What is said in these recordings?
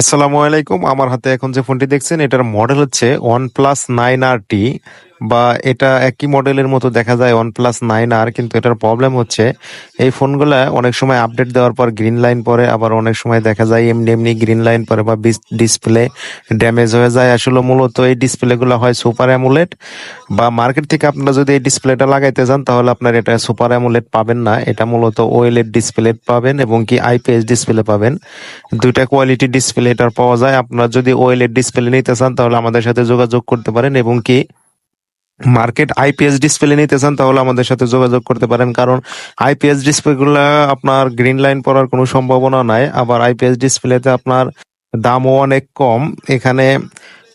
আসসালামু আলাইকুম। আমার হাতে এখন যে ফোনটি দেখছেন, এটার মডেল হচ্ছে one plus nine R T বা এটা একই মডেলের মতো দেখা যায় ওয়ান প্লাস নাইন আর কিন্তু এটার প্রবলেম হচ্ছে, এই ফোনগুলা অনেক সময় আপডেট দেওয়ার পর গ্রিন লাইন পরে, আবার অনেক সময় দেখা যায় এমনি এমনি গ্রিন লাইন পরে বা ডিসপ্লে ড্যামেজ হয়ে যায়। আসলে মূলত এই ডিসপ্লেগুলো হয় সুপার অ্যামুলেট বা মার্কেট থেকে আপনারা যদি এই ডিসপ্লেটা লাগাইতে যান, তাহলে আপনার এটা সুপার অ্যামুলেট পাবেন না। এটা মূলত ওএলএড ডিসপ্লে পাবেন এবং কি আইপিএস ডিসপ্লে পাবেন। দুইটা কোয়ালিটি ডিসপ্লে এটার পাওয়া যায়। আপনারা যদি ওএলএড ডিসপ্লে নিতে চান, তাহলে আমাদের সাথে যোগাযোগ করতে পারেন এবং কি মার্কেট আইপিএস ডিসপ্লে নিতে চান, তাহলে আমাদের সাথে যোগাযোগ করতে পারেন। কারণ আইপিএস ডিসপ্লেগুলো আপনার গ্রিন লাইন পড়ার কোনো সম্ভাবনা নাই। আবার আইপিএস ডিসপ্লেতে আপনার দামও অনেক কম। এখানে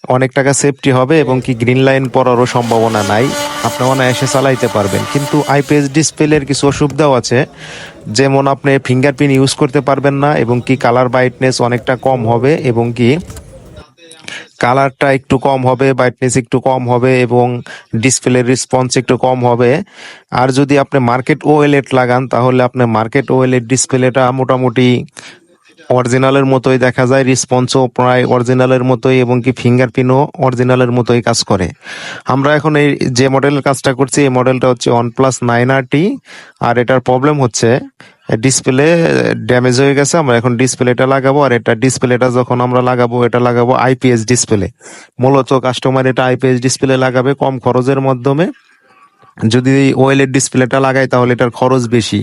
অনেক টাকা সেফটি হবে এবং কি গ্রিন লাইন পড়ারও সম্ভাবনা নাই। আপনি অনায়াসে চালাইতে পারবেন। কিন্তু আইপিএস ডিসপ্লের কিছু অসুবিধাও আছে। যেমন আপনি ফিঙ্গারপ্রিন্ট ইউজ করতে পারবেন না এবং কি কালার ব্রাইটনেস অনেকটা কম হবে এবং কি কালারটা একটু কম হবে ব্রাইটনেস একটু কম হবে এবং ডিসপ্লের রেসপন্স একটু কম হবে। আর যদি আপনি মার্কেট ওএলএড লাগান, তাহলে আপনি মার্কেট ওএলএড ডিসপ্লেটা মোটামুটি অরিজিনালের মতোই দেখা যায় রেসপন্সও প্রায় অরিজিনালের মতোই এবং কি ফিঙ্গারপ্রিন্টও অরিজিনালের মতোই কাজ করে। আমরা এখন এই যে মডেলের কাজটা করছি, এই মডেলটা হচ্ছে one plus nine R T আর এটার প্রবলেম হচ্ছে ডিসপ্লে ড্যামেজ হয়ে গেছে, আমরা এখন ডিসপ্লেটা লাগাবো, আর এটা ডিসপ্লেটা যখন আমরা লাগাবো, এটা লাগাবো আইপিএস ডিসপ্লে মূলত কাস্টমার এটা আইপিএস ডিসপ্লে লাগাবে কম খরচের মাধ্যমে। যদি ওয়েলের ডিসপ্লেটা লাগাই তাহলে এটার খরচ বেশি।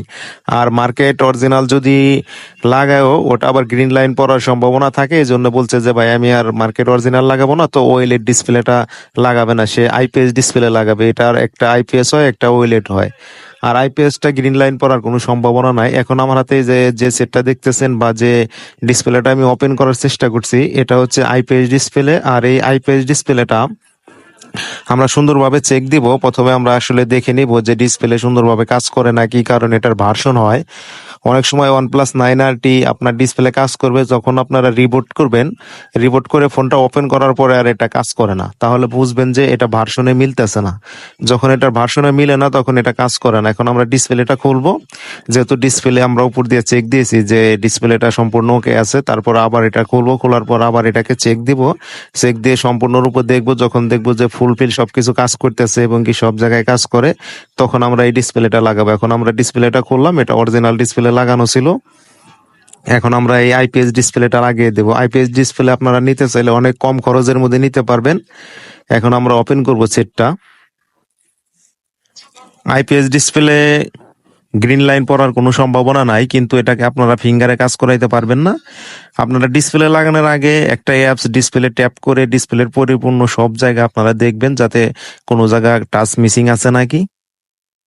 আর মার্কেট অরিজিনাল যদি লাগায়ও, ওটা আবার গ্রিন লাইন পড়ার সম্ভাবনা থাকে এই জন্য বলছে যে, ভাই, আমি আর মার্কেট অরিজিনাল লাগাবো না। তো ওয়েলের ডিসপ্লেটা লাগাবে না, সে আইপিএস ডিসপ্লে লাগাবে। এটার একটা আইপিএস হয়, একটা ওয়েলেট হয়। আর আইপিএসটা গ্রিন লাইন পড়ার কোনো সম্ভাবনা নাই। এখন আমার হাতে যে যে সেটটা দেখতেছেন বা যে ডিসপ্লেটা আমি ওপেন করার চেষ্টা করছি, এটা হচ্ছে আইপিএস ডিসপ্লে আর এই আইপিএস ডিসপ্লেটা আমরা সুন্দরভাবে চেক দিব। প্রথমে আমরা আসলে দেখে নিব যে ডিসপ্লে সুন্দরভাবে কাজ করে না নাকি কারণ এটার ভার্সন হয়। অনেক সময় one plus nine R T আপনার ডিসপ্লে কাজ করবে, যখন আপনারা রিবোট করবেন রিবোট করে ফোনটা ওপেন করার পরে আর এটা কাজ করে না। তাহলে বুঝবেন যে এটা ভার্সনে মিলতেছে না। যখন এটা ভার্সনে মিলে না, তখন এটা কাজ করে না। এখন আমরা ডিসপ্লেটা খুলবো। যেহেতু ডিসপ্লে আমরা উপর দিয়ে চেক দিয়েছি যে ডিসপ্লেটা সম্পূর্ণ ওকে আছে, তারপর আবার এটা খুলবো। খোলার পর আবার এটাকে চেক দিব। চেক দিয়ে সম্পূর্ণরূপে দেখব, যখন দেখব যে ফুলফিল সবকিছু কাজ করতেছে এবং কি সব জায়গায় কাজ করে, তখন আমরা এই ডিসপ্লেটা লাগাবো। এখন আমরা ডিসপ্লেটা করলাম এটা অরিজিনাল ডিসপ্লে লাগানো ছিল। এখন আমরা এই আইপিএস ডিসপ্লেটা লাগিয়ে দেবো। আইপিএস ডিসপ্লে আপনারা নিতে চাইলে অনেক কম খরচের মধ্যে নিতে পারবেন। এখন আমরা ওপেন করব সেটটা আইপিএস ডিসপ্লে গ্রিন লাইন পড়ার কোনো সম্ভাবনা নাই, কিন্তু এটাকে আপনারা ফিঙ্গারে কাজ করাইতে পারবেন না। আপনারা ডিসপ্লে লাগানোর আগে একটা অ্যাপস ডিসপ্লে ট্যাপ করে ডিসপ্লের পরিপূর্ণ সব জায়গা আপনারা দেখবেন, যাতে কোনো জায়গা টাচ মিসিং আছে নাকি।